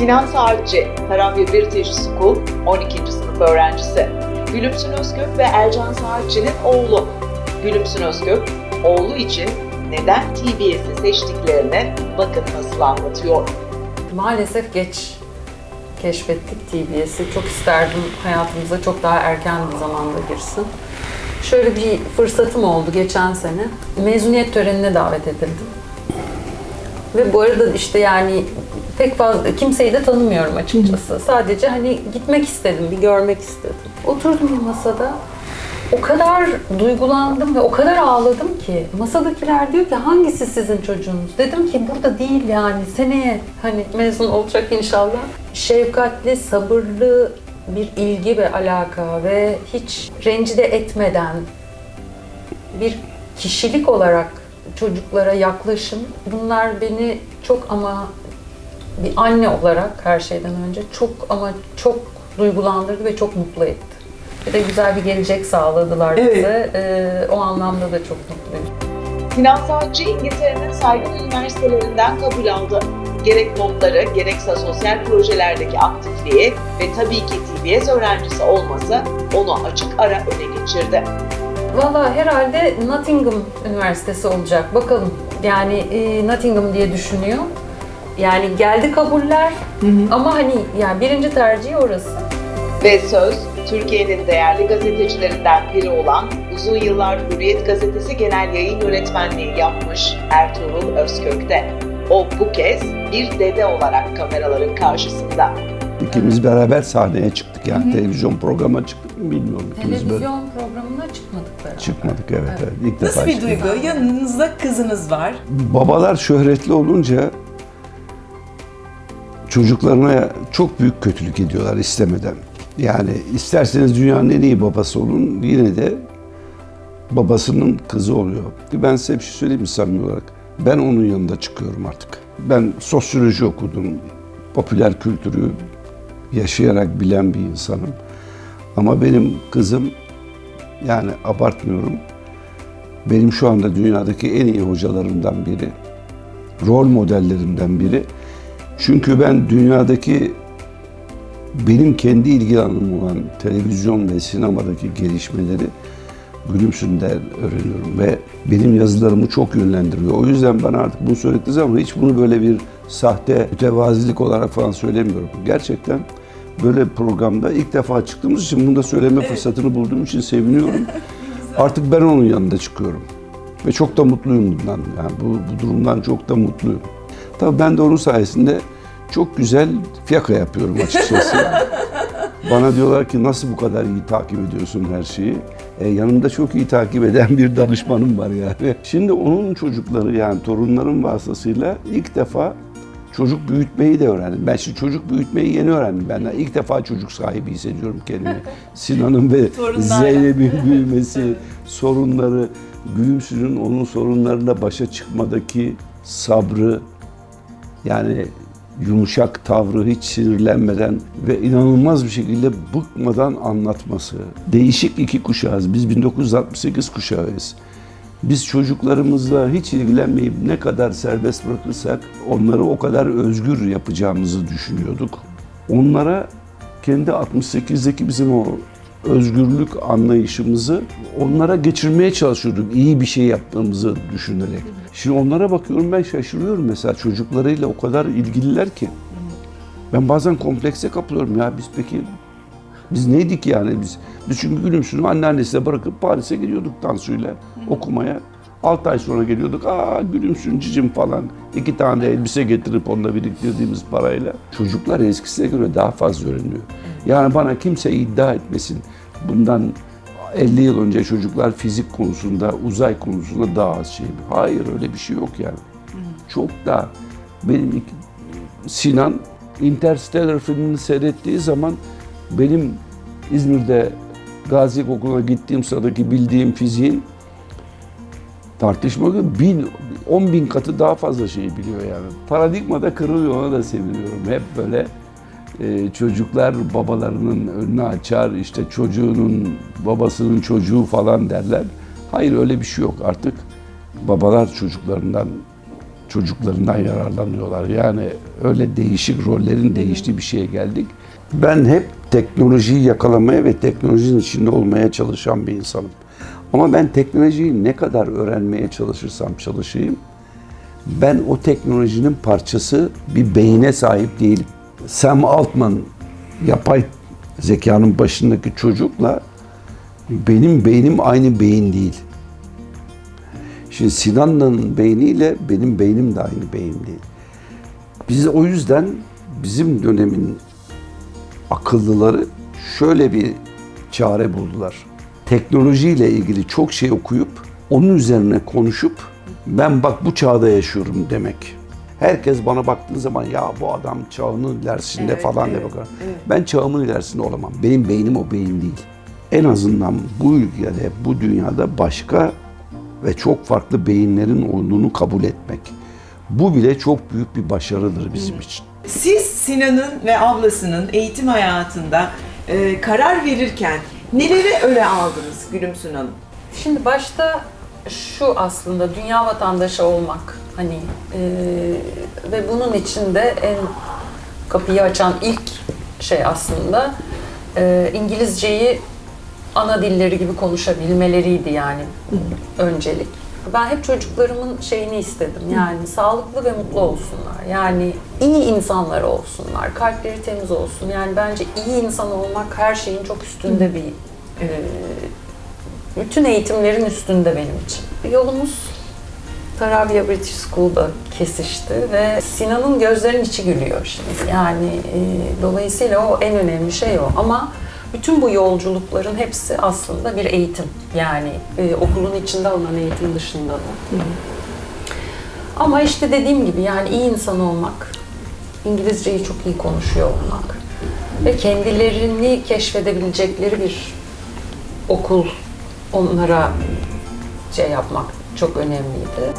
Sinan Saatçi, Harambee British School 12. sınıf öğrencisi. Gülümsün Özgök ve Ercan Saatçi'nin oğlu. Gülümsün Özgök, oğlu için neden TBS'i seçtiklerini bakın nasıl anlatıyor. Maalesef geç keşfettik TBS'i. Çok isterdim hayatımıza çok daha erken bir zamanda girsin. Şöyle bir fırsatım oldu geçen sene. Mezuniyet törenine davet edildim. Ve bu arada işte yani pek fazla kimseyi de tanımıyorum açıkçası. Sadece hani gitmek istedim, bir görmek istedim. Oturdum masada. O kadar duygulandım ve o kadar ağladım ki masadakiler diyor ki hangisi sizin çocuğunuz? Dedim ki burada değil yani seneye hani mezun olacak inşallah. Şefkatli, sabırlı bir ilgi ve alaka ve hiç rencide etmeden bir kişilik olarak çocuklara yaklaşım bunlar beni çok ama bir anne olarak her şeyden önce çok ama çok duygulandırdı ve çok mutlu etti. Bir de güzel bir gelecek sağladılar Evet. bize. Ee, o anlamda da çok mutluyum. Sinan Saatçi İngiltere'nin saygın üniversitelerinden kabul aldı. Gerek notları, gerekse sosyal projelerdeki aktifliği ve tabii ki TBS öğrencisi olması onu açık ara öne geçirdi. Valla herhalde Nottingham Üniversitesi olacak. Bakalım. Yani e, Nottingham diye düşünüyor. Yani geldi kabuller ama hani yani birinci tercihi orası. Ve söz Türkiye'nin değerli gazetecilerinden biri olan uzun yıllar Hürriyet Gazetesi Genel Yayın Yönetmenliği yapmış Ertuğrul Özkök'te. O bu kez bir dede olarak kameraların karşısında. İkimiz beraber sahneye çıktık yani televizyon programa çıktık mı bilmiyorum. İkimiz böyle Televizyon programına çıkmadık beraber. çıkmadık evet, evet. İlk Nasıl defa bir çıktık. duygu? Yanınızda kızınız var. Babalar şöhretli olunca çocuklarına çok büyük kötülük ediyorlar istemeden. Yani isterseniz dünyanın en iyi babası olun yine de babasının kızı oluyor. Ben size bir şey söyleyeyim mi samimi olarak? Ben onun yanında çıkıyorum artık. Ben sosyoloji okudum. Popüler kültürü yaşayarak bilen bir insanım. Ama benim kızım yani abartmıyorum. Benim şu anda dünyadaki en iyi hocalarımdan biri. Rol modellerimden biri. Çünkü ben dünyadaki benim kendi ilgi alanım olan televizyon ve sinemadaki gelişmeleri Gülümsün'de öğreniyorum ve benim yazılarımı çok yönlendiriyor. O yüzden bana artık bunu söylediniz ama hiç bunu böyle bir sahte mütevazilik olarak falan söylemiyorum. Gerçekten böyle programda ilk defa çıktığımız için bunu da söyleme fırsatını bulduğum için seviniyorum. Artık ben onun yanında çıkıyorum. Ve çok da mutluyum bundan. Yani bu, bu durumdan çok da mutluyum. Tabii ben de onun sayesinde çok güzel fiyaka yapıyorum açıkçası. Bana diyorlar ki nasıl bu kadar iyi takip ediyorsun her şeyi? E, yanımda çok iyi takip eden bir danışmanım var yani. Şimdi onun çocukları yani torunlarım vasıtasıyla ilk defa çocuk büyütmeyi de öğrendim. Ben şimdi çocuk büyütmeyi yeni öğrendim. Ben de ilk defa çocuk sahibi hissediyorum kendimi. Sinan'ın ve. Zeynep'in büyümesi, sorunları, Gülümsü'nün onun sorunlarla başa çıkmadaki sabrı, yani yumuşak tavrı hiç sinirlenmeden ve inanılmaz bir şekilde bıkmadan anlatması. Değişik iki kuşağız. Biz 1968 kuşağıyız. Biz çocuklarımızla hiç ilgilenmeyip ne kadar serbest bırakırsak onları o kadar özgür yapacağımızı düşünüyorduk. Onlara kendi 68'deki bizim o özgürlük anlayışımızı onlara geçirmeye çalışıyorduk. iyi bir şey yaptığımızı düşünerek. Şimdi onlara bakıyorum ben şaşırıyorum mesela çocuklarıyla o kadar ilgililer ki. Ben bazen komplekse kapılıyorum ya biz peki biz neydik yani biz? Biz çünkü Gülümsün'ü anneannesiyle bırakıp Paris'e gidiyorduk Tansu'yla okumaya. 6 ay sonra geliyorduk. Aa Gülümsün cicim falan. iki tane de elbise getirip onunla biriktirdiğimiz parayla. Çocuklar eskisine göre daha fazla öğreniyor. Yani bana kimse iddia etmesin. Bundan 50 yıl önce çocuklar fizik konusunda, uzay konusunda daha az şey. Hayır öyle bir şey yok yani. Çok daha. Benim iki- Sinan Interstellar filmini seyrettiği zaman benim İzmir'de Gazi Okulu'na gittiğim sıradaki bildiğim fiziğin tartışma göre bin, on bin katı daha fazla şey biliyor yani. Paradigma da kırılıyor ona da seviniyorum. Hep böyle e, çocuklar babalarının önünü açar, işte çocuğunun babasının çocuğu falan derler. Hayır öyle bir şey yok artık. Babalar çocuklarından çocuklarından yararlanıyorlar. Yani öyle değişik rollerin değiştiği bir şeye geldik. Ben hep teknolojiyi yakalamaya ve teknolojinin içinde olmaya çalışan bir insanım. Ama ben teknolojiyi ne kadar öğrenmeye çalışırsam çalışayım, ben o teknolojinin parçası bir beyine sahip değilim. Sam Altman yapay zekanın başındaki çocukla benim beynim aynı beyin değil. Şimdi Sinan'ın beyniyle benim beynim de aynı beyin değil. Biz o yüzden bizim dönemin akıllıları şöyle bir çare buldular. Teknolojiyle ilgili çok şey okuyup onun üzerine konuşup ben bak bu çağda yaşıyorum demek. Herkes bana baktığı zaman ya bu adam çağının ilerisinde Evet, falan diye evet, bakar. evet. Ben çağımın ilerisinde olamam. Benim beynim o beyin değil. En azından bu ülkede, bu dünyada başka ve çok farklı beyinlerin olduğunu kabul etmek. Bu bile çok büyük bir başarıdır bizim için. Siz Sinan'ın ve ablasının eğitim hayatında e, karar verirken neleri öne aldınız Gülümsün Hanım? Şimdi başta şu aslında dünya vatandaşı olmak hani e, ve bunun içinde en kapıyı açan ilk şey aslında e, İngilizceyi ana dilleri gibi konuşabilmeleriydi yani öncelik. Ben hep çocuklarımın şeyini istedim yani sağlıklı ve mutlu olsunlar. Yani iyi insanlar olsunlar, kalpleri temiz olsun. Yani bence iyi insan olmak her şeyin çok üstünde bir e, bütün eğitimlerin üstünde benim için. Yolumuz Tarabya British School'da kesişti ve Sinan'ın gözlerinin içi gülüyor şimdi. Yani e, dolayısıyla o en önemli şey o. Ama bütün bu yolculukların hepsi aslında bir eğitim. Yani e, okulun içinde alınan eğitim dışında da. Ama işte dediğim gibi yani iyi insan olmak, İngilizceyi çok iyi konuşuyor olmak ve kendilerini keşfedebilecekleri bir okul onlara şey yapmak çok önemliydi.